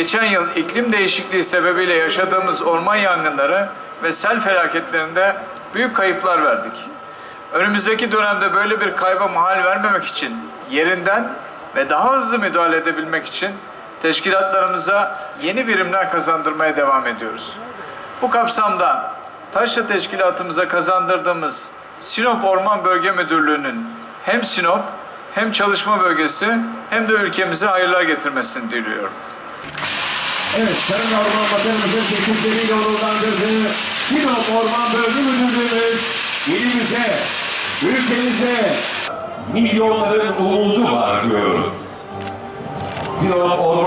geçen yıl iklim değişikliği sebebiyle yaşadığımız orman yangınları ve sel felaketlerinde büyük kayıplar verdik. Önümüzdeki dönemde böyle bir kayba mahal vermemek için yerinden ve daha hızlı müdahale edebilmek için teşkilatlarımıza yeni birimler kazandırmaya devam ediyoruz. Bu kapsamda Taşra Teşkilatımıza kazandırdığımız Sinop Orman Bölge Müdürlüğü'nün hem Sinop hem çalışma bölgesi hem de ülkemize hayırlar getirmesini diliyorum. Evet, Sayın Orman Bakanımızın teklifleriyle onurlandırdığı Sinop Orman Bölge Müdürlüğümüz ilimize, ülkemize milyonların umudu var diyoruz. Sinop Orman